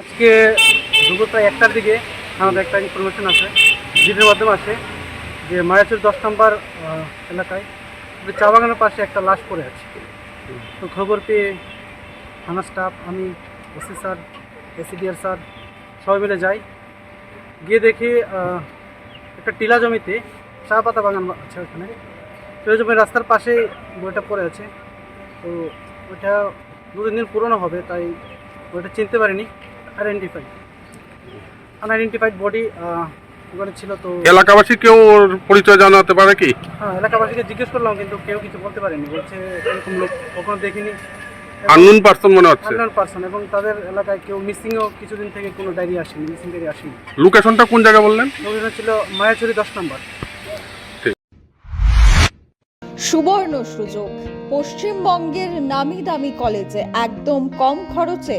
আজকে দুপুর প্রায় একটার দিকে আমাদের একটা ইনফরমেশন আছে জিডির মাধ্যমে আছে যে মায়াচুর দশ নম্বর এলাকায় চা বাগানের পাশে একটা লাশ পড়ে আছে। তো খবর পেয়ে থানা স্টাফ আমি, এসি স্যার, এসিডিআর স্যার সবাই মিলে যাই। গিয়ে দেখি একটা টিলা জমিতে চা পাতা বাগান আছে ওখানে। টিলা জমির রাস্তার পাশে বইটা পড়ে আছে। তো ওইটা দু তিন দিন পুরনো হবে, তাই ওইটা চিনতে পারিনি। আইডেন্টিফাই আনআইডেন্টিফাইড বডি ওখানে ছিল তো এলাকাবাসী কেউ ওর পরিচয় জানাতে পারে কি? হ্যাঁ এলাকাবাসীকে জিজ্ঞেস করলাম কিন্তু কেউ কিছু বলতে পারেনি। বলছে এরকম লোক কখনো দেখিনি। আননুন পার্সন মনে হচ্ছে। আননোন পার্সন এবং তাদের এলাকায় কেউ মিসিংও কিছুদিন থেকে কোনো ডায়েরি আসেনি মিসিং ডায়েরি আসেনি। লোকেশনটা কোন জায়গা বললেন? ওখানে ছিল মায়াচুরি দশ নম্বর। সুবর্ণ সুযোগ। পশ্চিমবঙ্গের নামি দামি কলেজে একদম কম খরচে